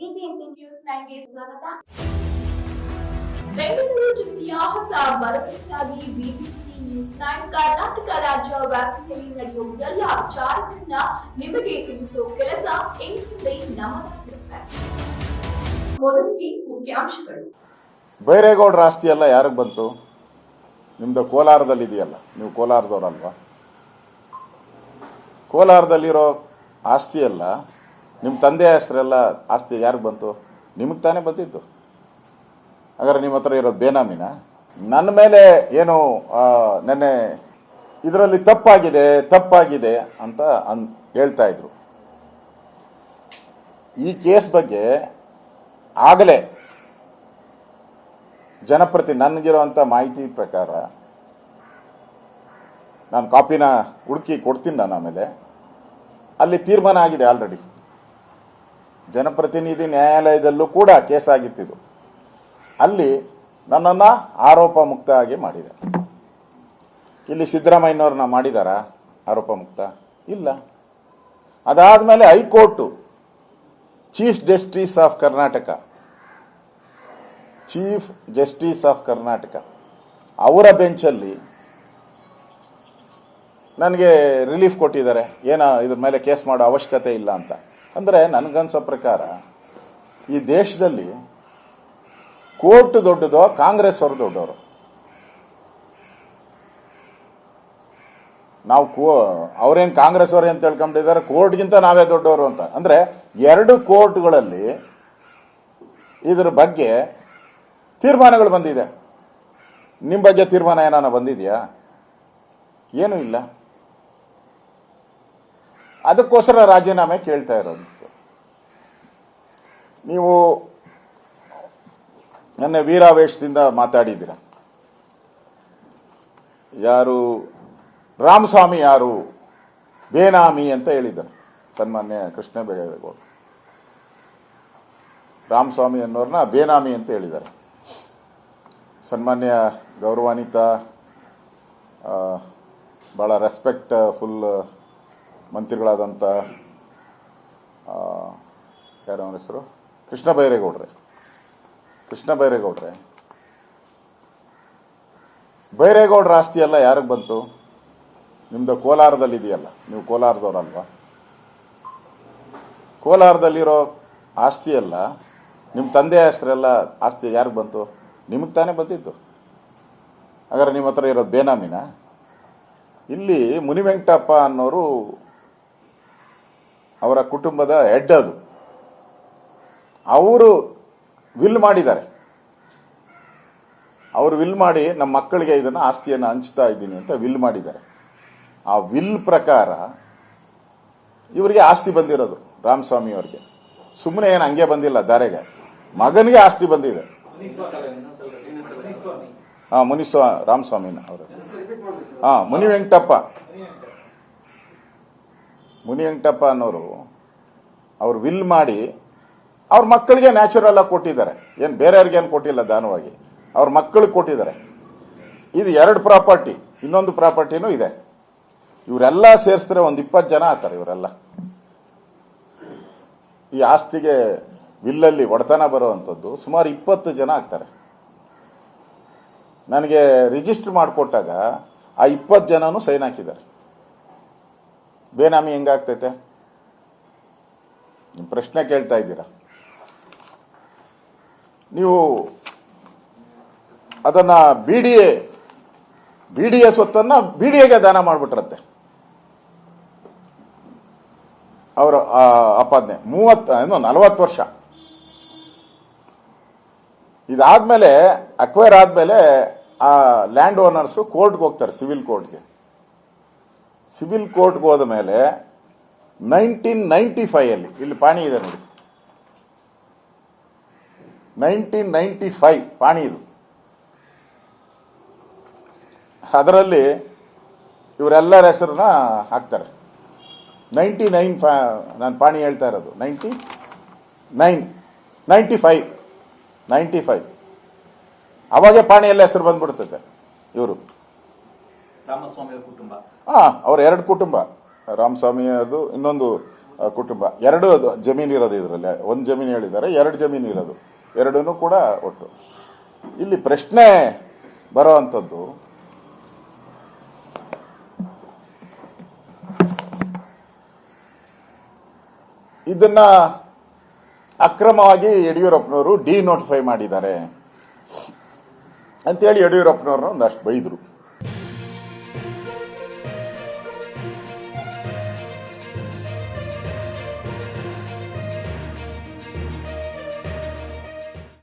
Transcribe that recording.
BBMP news ನೈನ್ಗೆ ಸ್ವಾಗತ. ಬೆಂಗಳೂರು ಜಿಲ್ಲೆಯ ಹೊಸ ಭರವಸೆಯಾಗಿ ಬಿಬಿಎಂಪಿ ನ್ಯೂಸ್ ನೈನ್ ಕರ್ನಾಟಕ ರಾಜ್ಯ ವ್ಯಾಪ್ತಿಯಲ್ಲಿ ನಡೆಯುವ ಎಲ್ಲ ವಿಚಾರಗಳನ್ನ ನಿಮಗೆ ತಿಳಿಸುವ ಕೆಲಸ ಎಂದಿದೆ ನಮ್ಮದಾಗಿರುತ್ತೆ ಮೊದಲಿಗೆ ಮುಖ್ಯಾಂಶಗಳು. ಬೈರೇಗೌಡ ರಾಷ್ಟ್ರೀಯ ಎಲ್ಲ ಯಾರಿಗೆ ಬಂತು? ನಿಮ್ದು ಕೋಲಾರದಲ್ಲಿ ಇದೆಯಲ್ಲ ನೀವು ಕೋಲಾರದವ್ರಲ್ವಾ? ಕೋಲಾರದಲ್ಲಿರೋ ಆಸ್ತಿ ಎಲ್ಲ ನಿಮ್ಮ ತಂದೆ ಹೆಸರೆಲ್ಲ ಆಸ್ತಿ ಯಾರಿಗೆ ಬಂತು? ನಿಮಗೆ ತಾನೇ ಬಂದಿದ್ದು. ಹಾಗಾದ್ರೆ ನಿಮ್ಮ ಹತ್ರ ಇರೋದು ಬೇನಾಮಿನ? ನನ್ನ ಮೇಲೆ ಏನು ನೆನ್ನೆ ಇದರಲ್ಲಿ ತಪ್ಪಾಗಿದೆ ತಪ್ಪಾಗಿದೆ ಅಂತ ಅನ್, ಹೇಳ್ತಾ ಇದ್ರು. ಈ ಕೇಸ್ ಬಗ್ಗೆ ಆಗಲೇ ಜನಪ್ರತಿ ನನಗಿರುವಂಥ ಮಾಹಿತಿ ಪ್ರಕಾರ ನಾನು ಕಾಪಿನ ಹುಡುಕಿ ಕೊಡ್ತೀನಿ ನಾನು ಆಮೇಲೆ. ಅಲ್ಲಿ ತೀರ್ಮಾನ ಆಗಿದೆ ಆಲ್ರೆಡಿ ಜನಪ್ರತಿನಿಧಿ ನ್ಯಾಯಾಲಯದಲ್ಲೂ ಕೂಡ ಕೇಸ್ ಆಗಿತ್ತಿದು ಅಲ್ಲಿ ನನ್ನನ್ನು ಆರೋಪ ಮುಕ್ತ ಆಗಿ ಮಾಡಿದೆ. ಇಲ್ಲಿ ಸಿದ್ದರಾಮಯ್ಯನವ್ರನ್ನ ಮಾಡಿದಾರಾ? ಆರೋಪ ಮುಕ್ತ? ಇಲ್ಲ. ಅದಾದಮೇಲೆ high court, chief justice of Karnataka, chief justice of Karnataka ಅವರ ಬೆಂಚಲ್ಲಿ ನನಗೆ ರಿಲೀಫ್ ಕೊಟ್ಟಿದ್ದಾರೆ. ಏನೋ ಇದ್ರ ಮೇಲೆ ಕೇಸ್ ಮಾಡೋ ಅವಶ್ಯಕತೆ ಇಲ್ಲ ಅಂತ. ಅಂದರೆ ನನಗನ್ಸೋ ಪ್ರಕಾರ, ಈ ದೇಶದಲ್ಲಿ ಕೋರ್ಟ್ ದೊಡ್ಡದೋ, ಕಾಂಗ್ರೆಸ್ ಅವರು ದೊಡ್ಡವರು. ನಾವು ಕೋ, ಅವ್ರೇನು ಕಾಂಗ್ರೆಸ್ ಅವರೇ ಅಂತ ತಿಳ್ಕೊಂಡಿದ್ದಾರೆ ಕೋರ್ಟ್ಗಿಂತ ನಾವೇ ದೊಡ್ಡವರು ಅಂತ. ಅಂದರೆ ಎರಡು ಕೋರ್ಟ್ಗಳಲ್ಲಿ ಇದ್ರ ಬಗ್ಗೆ ತೀರ್ಮಾನಗಳು ಬಂದಿದೆ. ನಿಮ್ಮ ಬಗ್ಗೆ ತೀರ್ಮಾನ ಏನಾನ ಬಂದಿದೆಯಾ? ಏನೂ ಇಲ್ಲ. ಅದಕ್ಕೋಸ್ಕರ ರಾಜೀನಾಮೆ ಕೇಳ್ತಾ ಇರೋದು ನೀವು ನನ್ನ ವೀರಾವೇಶದಿಂದ ಮಾತಾಡಿದ್ದೀರ? ಯಾರು? ರಾಮಸ್ವಾಮಿ ಯಾರು? ಬೇನಾಮಿ ಅಂತ ಹೇಳಿದ್ದಾರೆ. ಸನ್ಮಾನ್ಯ ಕೃಷ್ಣ ಬೈರೇಗೌಡ ರಾಮಸ್ವಾಮಿ ಅನ್ನೋರ್ನ ಬೇನಾಮಿ ಅಂತ ಹೇಳಿದ್ದಾರೆ. ಸನ್ಮಾನ್ಯ ಗೌರವಾನ್ವಿತ ಭಾಳ ರೆಸ್ಪೆಕ್ಟ್ ಫುಲ್ ಮಂತ್ರಿಗಳಾದಂಥ ಯಾರು ಹೆಸರು? ಕೃಷ್ಣ ಬೈರೇಗೌಡ್ರೆ. ಕೃಷ್ಣ ಬೈರೇಗೌಡ್ರೆ. ಬೈರೇಗೌಡ್ರ ಆಸ್ತಿ ಎಲ್ಲ ಯಾರಿಗೆ ಬಂತು? ನಿಮ್ದು ಕೋಲಾರದಲ್ಲಿ ಇದೆಯಲ್ಲ ನೀವು ಕೋಲಾರದವ್ರಲ್ವಾ? ಕೋಲಾರದಲ್ಲಿರೋ ಆಸ್ತಿ ಎಲ್ಲ ನಿಮ್ಮ ತಂದೆ ಹೆಸರೆಲ್ಲ ಆಸ್ತಿ ಯಾರಿಗೆ ಬಂತು? ನಿಮಗೆ ತಾನೇ ಬಂದಿದ್ದು. ಹಾಗಾದ್ರೆ ನಿಮ್ಮ ಹತ್ರ ಇರೋದು ಬೇನಾಮಿನ? ಇಲ್ಲಿ ಮುನಿವೆಂಕಟಪ್ಪ ಅನ್ನೋರು ಅವರ ಕುಟುಂಬದ ಹೆಡ್ ಅದು. ಅವರು ವಿಲ್ ಮಾಡಿದ್ದಾರೆ. ಅವರು ವಿಲ್ ಮಾಡಿ ನಮ್ಮ ಮಕ್ಕಳಿಗೆ ಇದನ್ನು ಆಸ್ತಿಯನ್ನು ಹಂಚ್ತಾ ಇದ್ದೀನಿ ಅಂತ ವಿಲ್ ಮಾಡಿದ್ದಾರೆ. ಆ ವಿಲ್ ಪ್ರಕಾರ ಇವರಿಗೆ ಆಸ್ತಿ ಬಂದಿರೋದು ರಾಮಸ್ವಾಮಿ ಅವರಿಗೆ. ಸುಮ್ಮನೆ ಏನು ಹಂಗೆ ಬಂದಿಲ್ಲ ದಾರೆಗೆ. ಮಗನಿಗೆ ಆಸ್ತಿ ಬಂದಿದೆ. ಹಾ ಮುನಿಸ್ವಾ ರಾಮಸ್ವಾಮಿನ ಅವರು ಹಾ ಮುನಿ ವೆಂಕಟಪ್ಪ ಮುನಿ ವೆಂಕಟಪ್ಪ ಅನ್ನೋರು ಅವ್ರು ವಿಲ್ ಮಾಡಿ ಅವ್ರ ಮಕ್ಕಳಿಗೆ ನ್ಯಾಚುರಲ್ ಆಗಿ ಕೊಟ್ಟಿದ್ದಾರೆ. ಏನು ಬೇರೆಯವ್ರಿಗೆ ಏನು ಕೊಟ್ಟಿಲ್ಲ ದಾನವಾಗಿ. ಅವ್ರ ಮಕ್ಕಳಿಗೆ ಕೊಟ್ಟಿದ್ದಾರೆ. ಇದು ಎರಡು ಪ್ರಾಪರ್ಟಿ ಇನ್ನೊಂದು ಪ್ರಾಪರ್ಟಿನೂ ಇದೆ. ಇವರೆಲ್ಲ ಸೇರಿಸಿದ್ರೆ ಒಂದು ಇಪ್ಪತ್ತು ಜನ ಆತಾರೆ ಇವರೆಲ್ಲ. ಈ ಆಸ್ತಿಗೆ ವಿಲ್ಲಲ್ಲಿ ಒಡೆತನ ಬರುವಂಥದ್ದು ಸುಮಾರು ಇಪ್ಪತ್ತು ಜನ ಆಗ್ತಾರೆ. ನನಗೆ ರಿಜಿಸ್ಟರ್ ಮಾಡಿಕೊಟ್ಟಾಗ ಆ ಇಪ್ಪತ್ತು ಜನನೂ ಸೈನ್ ಹಾಕಿದ್ದಾರೆ. ಬೇನಾಮಿ ಹೆಂಗಾಗ್ತೈತೆ? ಪ್ರಶ್ನೆ ಕೇಳ್ತಾ ಇದ್ದೀರಾ? ನೀವು ಅದನ್ನ B D A, B D A ಸ್ವತ್ತನ್ನ B D ಎಗೆ ದಾನ ಮಾಡಿಬಿಟ್ರತ್ತೆ ಅವರ ಅಪಾದನೆ ಮೂವತ್ತ, ಏನು, ನಲವತ್ತು ವರ್ಷ. ಇದಾದ್ಮೇಲೆ ಅಕ್ವೈರ್ ಆದ್ಮೇಲೆ, ಆ ಲ್ಯಾಂಡ್ ಓನರ್ಸ್ ಕೋರ್ಟ್ಗೆ ಹೋಗ್ತಾರೆ ಸಿವಿಲ್ ಕೋರ್ಟ್ಗೆ ಸಿವಿಲ್ ಕೋರ್ಟ್ಗೆ ಹೋದ ಮೇಲೆ ನೈನ್ಟೀನ್ ನೈನ್ಟಿ ಫೈವ್ ಅಲ್ಲಿ, ಇಲ್ಲಿ ಪಾಣಿ ಇದೆ ನೋಡಿ. ನೈನ್ಟೀನ್ ನೈನ್ಟಿ ಫೈವ್ ಪಾಣಿ ಇದು. ಅದರಲ್ಲಿ ಇವರೆಲ್ಲರ ಹೆಸರನ್ನ ಹಾಕ್ತಾರೆ. ನೈಂಟಿ ನೈನ್ ನಾನು ಪಾಣಿ ಹೇಳ್ತಾ ಇರೋದು. Ninety nine ninety five ninety five. ಅವಾಗೆ ಪಾಣಿ ಎಲ್ಲ ಹೆಸರು ಬಂದ್ಬಿಡ್ತೈತೆ ಇವರು. ಕುಟುಂಬ. ಹಾ ಅವ್ರ ಎರಡು ಕುಟುಂಬ. ರಾಮಸ್ವಾಮಿ ಅದು ಇನ್ನೊಂದು ಕುಟುಂಬ. ಎರಡು ಅದು, ಜಮೀನು ಇರೋದು ಇದರಲ್ಲಿ. ಒಂದು ಜಮೀನು ಹೇಳಿದ್ದಾರೆ, ಎರಡು ಜಮೀನು ಇರೋದು. ಎರಡೂ ಕೂಡ ಒಟ್ಟು. ಇಲ್ಲಿ ಪ್ರಶ್ನೆ ಬರುವಂಥದ್ದು ಇದನ್ನ ಅಕ್ರಮವಾಗಿ ಯಡಿಯೂರಪ್ಪನವರು ಡಿ ನೋಟಿಫೈ ಮಾಡಿದ್ದಾರೆ. ಅಂತೇಳಿ ಯಡಿಯೂರಪ್ಪನವ್ರನ್ನ ಒಂದಷ್ಟು ಬೈದರು.